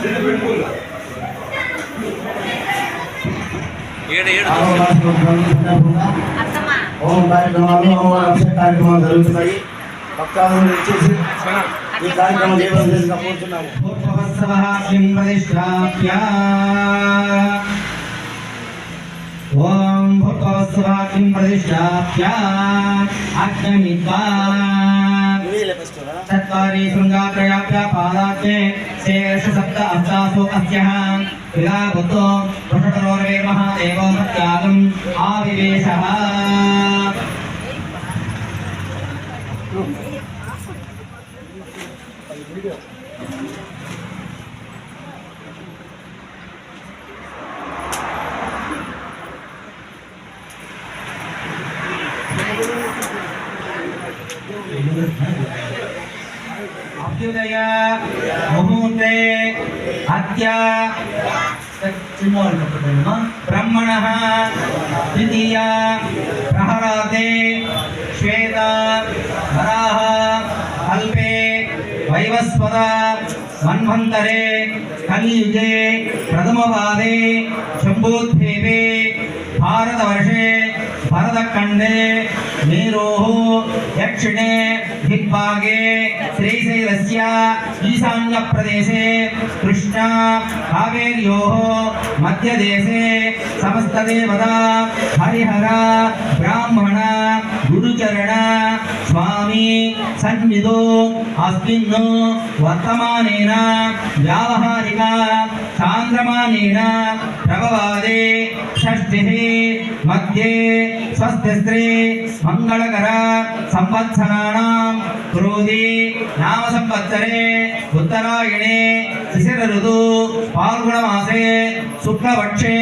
ఏదైనా పెట్టేసి ఏడు ఏడు. అత్తమ్మ. హోమ కార్యక్రమాలు హోమ అభిషేక కార్యక్రమాలు జరుగుతున్నాయి భక్తాదులు వచ్చేసి ఈ కార్యక్రమం కోరుతున్నాము ఓం భూతోత్సవాకిం ప్రతిష్టాప్య అగ్నిమిత్వా చత్వారి శృంగాత్రయాభ్య పాదాఖ్యే శేష సప్త అష్టాసు అస్య క్రియా బుద్ధో వృషటరోర్వే మహాదేవో ప్రత్యాగం ఆవివేశః అభ్యుదయ அத்யா சும்மா இருக்க தெரியுமா பிரம்மண திதியா பிரஹராதே ஸ்வேதா வராஹ அல்பே வைவஸ்வதா மன்வந்தரே பிரதமபாதே शम्भोद्भेवे भारतवर्षे भरतखण्डे ಮೇರೋಹು ದಕ್ಷಿಣೆ ದಿಗ್ಭಾಗೆ ಶ್ರೀಶೈಲಸ್ಯ ಈಶಾನ್ಯ ಪ್ರದೇಶೆ ಕೃಷ್ಣ ಕಾವೇರ್ಯೋ ಮಧ್ಯದೇಶೆ ಸಮಸ್ತದೇವದ ಹರಿಹರ ಬ್ರಾಹ್ಮಣ ಗುರುಚರಣ ಸ್ವಾಮಿ ಸನ್ನಿಧೋ ಅಸ್ಮಿನ್ ವರ್ತಮಾನೇನ ವ್ಯಾವಹಾರಿಕ ಸಾಂದ್ರಮಾನೇನ ಪ್ರಭವಾದೆ ಷಷ್ಠಿ ಮಧ್ಯೆ ಸ್ವಸ್ತಿ ಸ್ತ್ರೀ ಮಂಗಳಕರ ಸಂವತ್ಸರಾಣ ಕ್ರೋಧಿ ನಾಮ ಸಂವತ್ಸರೆ ಉತ್ತರಾಯಣೆ ಶಿಶಿರ ಋತು ಪಾಲ್ಗುಣ ಮಾಸೆ ಶುಕ್ಲಪಕ್ಷೆ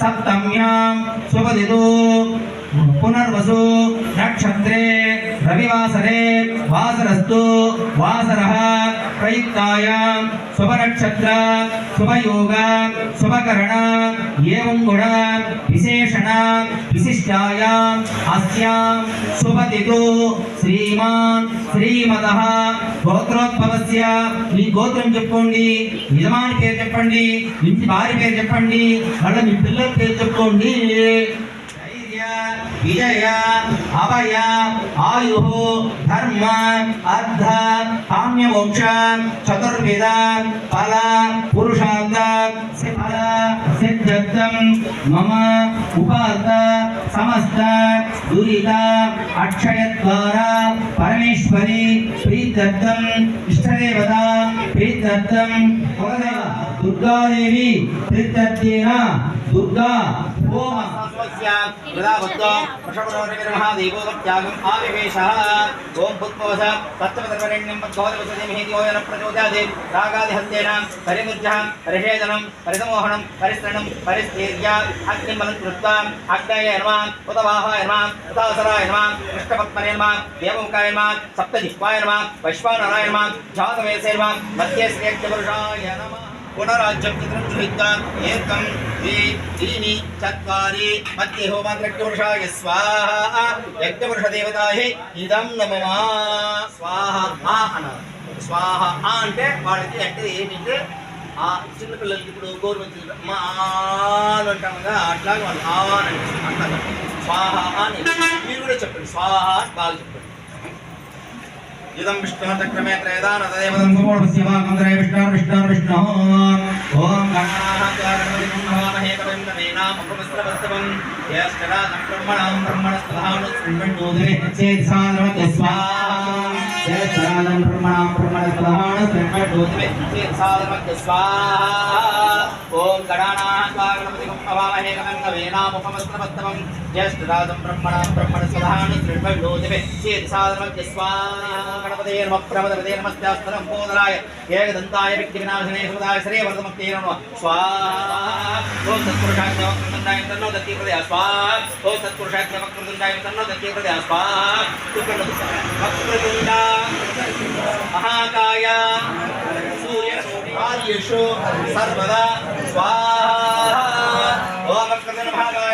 ಸಪ್ತಮ್ಯಾಂ ಸುಪದಿತು పునర్వసు నక్షత్రే రవివాసరే వాసరస్తు వాసరः ప్రయుక్తాయాం శుభనక్షత్ర శుభయోగ శుభకరణ ఏవం గుణ విశేషణ విశిష్టాయాం అస్యాం శుభతిథు శ్రీమాన్ శ్రీమద గోత్రోద్భవస్య. మీ గోత్రం చెప్పుకోండి యజమాని పేరు చెప్పండి ఇంటి భార్య పేరు చెప్పండి మళ్ళీ మీ పిల్లల పేరు చెప్పుకోండి. విజయ అభయ ఆయు ధర్మ అర్ధ కామ్య మోక్ష చతుర్విధ ఫల పురుషార్థ ఫల సిద్ధం మమ ఉపార్థ సమస్త దురిత అక్షయ ద్వారా పరమేశ్వరి ప్రీత్యర్థం ఇష్టదేవత ప్రీత్యర్థం దుర్గాదేవి ప్రీత్యర్థేన దుర్గా ఓం వృషభనోమహాదేవోత్యాగం ఆవివేశ ఓం పుత్మవశ పత్రమధర్వరణ్యం పద్మోదవసేమిహితియోజన ప్రచోదయాదే రాగాదిహంతేన పరిముజ్జ పరిషేదనం పరిసమోహనం పరిశ్రణం పరిస్థేర్య అగ్నిమలం కృత్వా అగ్నయ యర్మా ఉతవాహాయ యర్మా ఉతాసరాయ యర్మా కృష్ణపత్మనే యర్మా దేవముఖాయ యర్మా సప్తజిహ్వాయ యర్మా వైశ్వానరాయ యర్మా జాతవేశ యర్మా మధ్యశ్రేక్ష నమః పునరాజ్యం చిత్రం గృహీత్వా ఏకం ద్వి त्रीणि चत्वारि मध्ये होमाग्रह्यपुरुषाय स्वाहा యజ్ఞపురుషదేవతాయే ఇదం నమమా స్వాహ ఆ అన్నారు స్వాహ ఆ అంటే వాళ్ళకి అంటే ఏంటంటే ఆ చిన్నపిల్లలకి ఇప్పుడు గోరువంతులు మా అని అంటాం కదా అట్లాగే వాళ్ళు ఆ అని అంటారు స్వాహ అని మీరు కూడా చెప్పండి స్వాహ అని బాగా చెప్పండి ఇదం విష్ణు చక్రమే త్రేదాన తదేవదం త్రయ విష్ణు విష్ణు విష్ణు ఓం గణాహకారణమహే నమేనాం అపమస్రవస్తవం బ్రహ్మణాం బ్రహ్మణస్పదాను శ్రీమణోదరి చేత్ సాధనవత స్వాహా జయ సరాజం బ్రహ్మణాం బ్రహ్మణస్పదాన శ్రీమణోదరి ఓం గణానాహకారణమధికం అవామహే కవిం నమేనాం ఉపమస్రవస్తవం బ్రహ్మణాం బ్రహ్మణస్పదాను శ్రీమణోదరి చేత్ సాధనవత గణపతే నమ ప్రమదపతే నమస్కారం పోదరాయ ఏకదంతాయ విఘ్నవినాశనే సుదాయ శ్రీవర్ధమక్తే నమ ఓం వక్రతుండాయ తన్నో దత్తి ప్రదయ స్వాహా ఓం సత్పురుషాయ వక్రతుండాయ తన్నో దత్తి ప్రదయ స్వాహా వక్రతుండ మహాకాయ సూర్య ఆర్యేషు సర్వదా స్వాహా ఓం వక్రతుండ మహాకాయ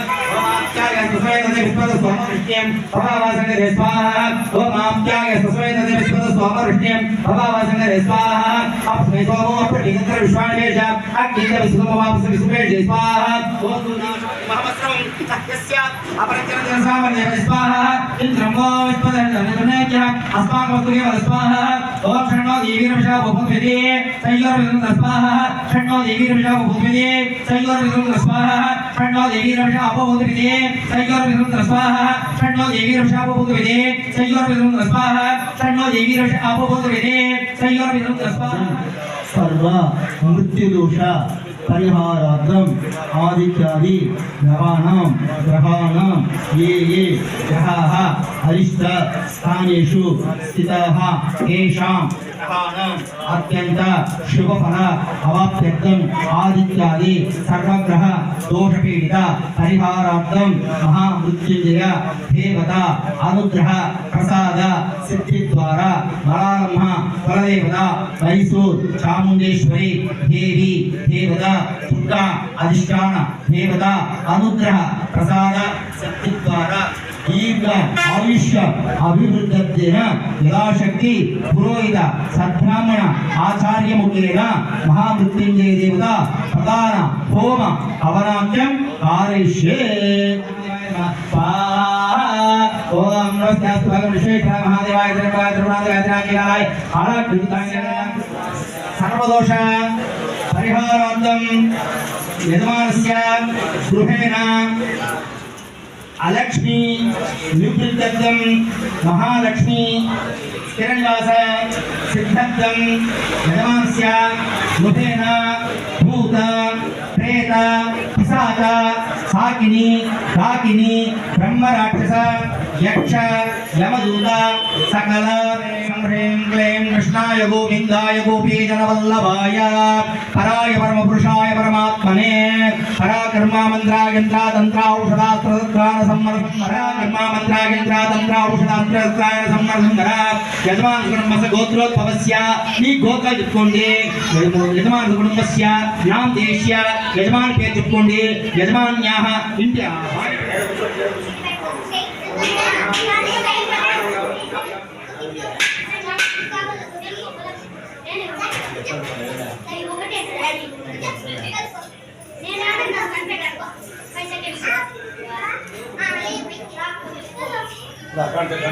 ఆప్యాయ సుస్వేదతే విశ్వద స్వామ వృష్ట్యం భవావాసంగ రే స్వాహ. ఓం ఆప్యాయ సుస్వేదతే విశ్వద స్వామ వృష్ట్యం భవావాసంగ రే స్వాహ. అప్స్మే సోమో అప్రతిగంతర విశ్వాణేష అగ్నిద విశ్వమ వాపస విశ్వమే జై స్వాహ. ఓం దునాశ అస్మాకం देवीरविषा बहुद्विदे सयोर्विदं स्वाहा षण्णो देवीरविषा बहुद्विदे सयोर्विदं स्वाहा षण्णो देवीरविषा बहुद्विदे सयोर्विदं स्वाहा षण्णो देवीरविषा बहुद्विदे सयोर्विदं स्वाहा षण्णो देवीरविषा बहुद्विदे सयोर्विदं स्वाहा సర్వ మృత్యుదోష పరిహారార్థం ఆదిత్యాది గ్రహాణం గ్రహాణం ఏ ఏ గ్రహాः అరిష్ట స్థానేషు స్థితాः తేషాం గ్రహాణం అత్యంత శుభఫల అవాప్త్యర్థం ఆదిత్యాది సర్వగ్రహ దోషపీడిత పరిహారార్థం మహామృత్యుంజయ దేవత అనుగ్రహ ప్రసాద సిద్ధి ద్వారా బలారమ్మ కులదేవత మైసూర్ చాముండేశ్వరి దేవి దేవత దుర్గ అధిష్టాన దేవత అనుగ్రహ ప్రసాద సిద్ధి ద్వారా దీర్ఘ ఆయుష్య అభివృద్ధేన యథాశక్తి పురోహిత సద్బ్రాహ్మణ ఆచార్యముఖేన మహామృత్యుంజయ దేవత ప్రధాన హోమ హవనాంత్యం కారయిష్యే ఓం నమస్తే విశేష మహాదేవాయ త్రిపాయ త్రిపుణాయ సర్వదోష పరిహారార్థం యజమానస్య الکشمی مہالکشی سنمس بدہ کثاق ہاکینی کامراک యక్ష యమదూత సకల హ్రీం క్లీం కృష్ణాయ గోవిందాయ గోపీజనవల్లభాయ పరాయ పరమపురుషాయ పరమాత్మనే పరాకర్మా మంత్రాయంత్ర తంత్ర ఔషధాస్త్రాన సంవత్సర మంత్రాయంత్ర తంత్ర ఔషధాస్త్రాన సంవత్సర యజమాన కుటుంబస్య గోత్రోద్భవస్య ఈ గోత్ర చెప్పుకోండి యజమాన కుటుంబస్య నామ దేశ్య యజమాన పేరు చెప్పుకోండి యజమాన్యాహ ఇంటి భార్య కొంచెం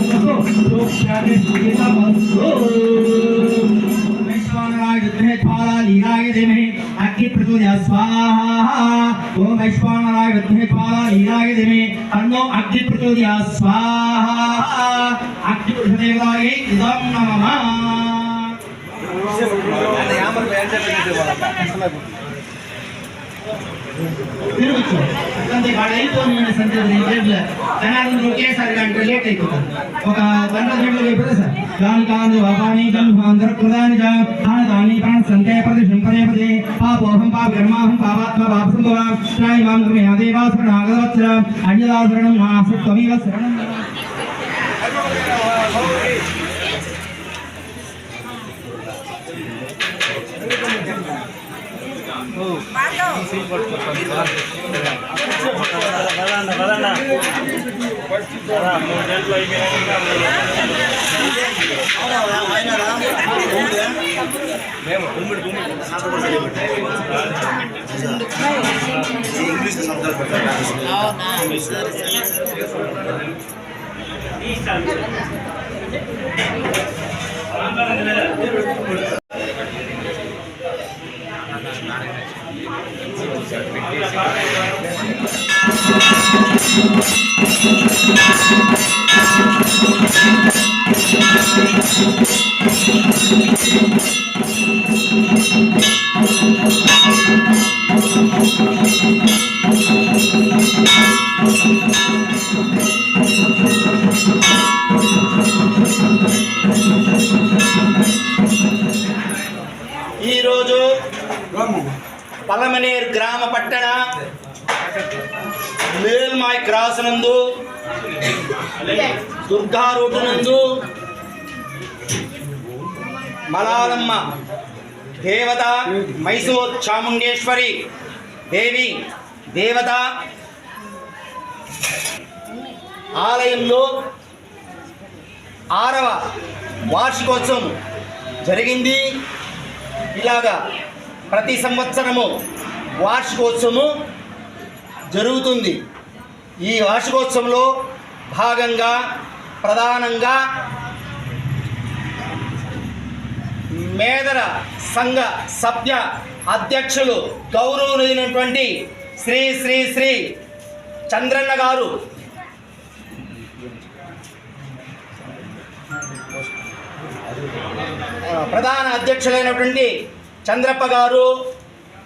ఓం వైశ్వానరాయ విద్మహే పాదాలీలాయ దిమే తన్నో అగ్ని ప్రచోదయాత్ స్వాహా అగ్ని పురుషదేవాయ ఇదం నమః తిరగచ్చు అంతే వాడు వెళ్ళిపోయిన సందర్భం రేపు జనాలు ఒకేసారి గంట లేట్ అయిపోతారు ఒక గంట గంటలు అయిపోతే సార్ దాని కాని వాపాని జన్మాంధ్ర ప్రధాని దాని దాని ప్రాణ సంతే ప్రతిష్టం పదే. పదే పాపోహం పాప కర్మాహం పాపాత్మ పాప సంభవ త్రాయి అన్యదాసరణం నాసు త్వమేవ శరణం. ఇంగ్లీష్ శబ్దాలు పెట్టాలి గంటలు పలమనేర్ గ్రామ పట్టణ. మేల్మాయ్ క్రాస్ నందు దుర్గా రోడ్డు నందు మలాలమ్మ దేవత మైసూర్ చాముండేశ్వరి దేవి దేవత. ఆలయంలో ఆరవ వార్షికోత్సవం జరిగింది. ఇలాగా ప్రతి సంవత్సరము వార్షికోత్సవము జరుగుతుంది. ఈ వార్షికోత్సవంలో భాగంగా ప్రధానంగా మేదర సంఘ సభ్య అధ్యక్షులు గౌరవులైనటువంటి శ్రీ శ్రీ శ్రీ చంద్రన్న గారు. ప్రధాన అధ్యక్షులైనటువంటి చంద్రప్ప గారు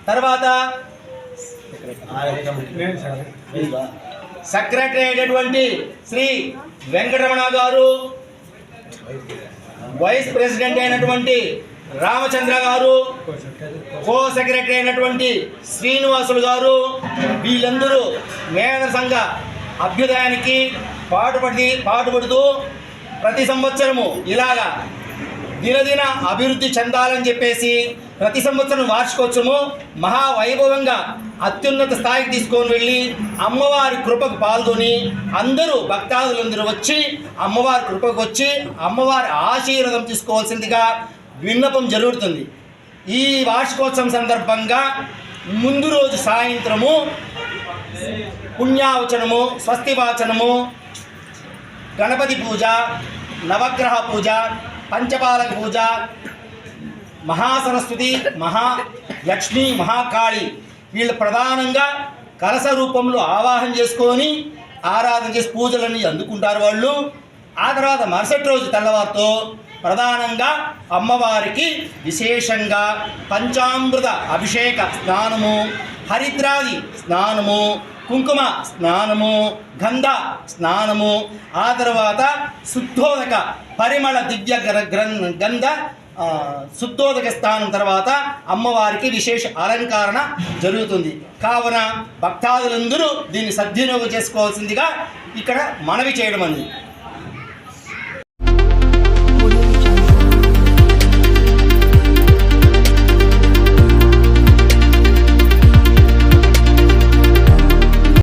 తర్వాత సెక్రటరీ అయినటువంటి శ్రీ వెంకటరమణ గారు వైస్ ప్రెసిడెంట్ అయినటువంటి రామచంద్ర గారు కో సెక్రటరీ అయినటువంటి శ్రీనివాసులు గారు వీళ్ళందరూ మేధ సంఘ అభ్యుదయానికి పాటుపడి పాటుపడుతూ ప్రతి సంవత్సరము ఇలాగా దినదిన అభివృద్ధి చెందాలని చెప్పేసి ప్రతి సంవత్సరం వార్షికోత్సవము మహావైభవంగా అత్యున్నత స్థాయికి తీసుకొని వెళ్ళి అమ్మవారి కృపకు పాల్గొని అందరూ భక్తాదులందరూ వచ్చి అమ్మవారి కృపకు వచ్చి అమ్మవారి ఆశీర్వాదం తీసుకోవాల్సిందిగా విన్నపం జరుగుతుంది. ఈ వార్షికోత్సవం సందర్భంగా ముందు రోజు సాయంత్రము పుణ్యావచనము స్వస్తివాచనము గణపతి పూజ నవగ్రహ పూజ పంచపాలక పూజ మహాసరస్వతి మహా లక్ష్మి మహాకాళి వీళ్ళు ప్రధానంగా కలస రూపంలో ఆవాహన చేసుకొని ఆరాధన చేసి పూజలన్నీ అందుకుంటారు వాళ్ళు. ఆ తర్వాత మరుసటి రోజు తెల్లవారితో ప్రధానంగా అమ్మవారికి విశేషంగా పంచామృత అభిషేక స్నానము హరిద్రాది స్నానము కుంకుమ స్నానము గంధ స్నానము ఆ తర్వాత శుద్ధోదక పరిమళ దివ్య గ్ర- గ్రం- గంధ శుద్ధోదక స్థానం తర్వాత అమ్మవారికి విశేష అలంకరణ జరుగుతుంది. కావున భక్తాదులందరూ దీన్ని సద్వినియోగం చేసుకోవాల్సిందిగా ఇక్కడ మనవి చేయడం అనేది.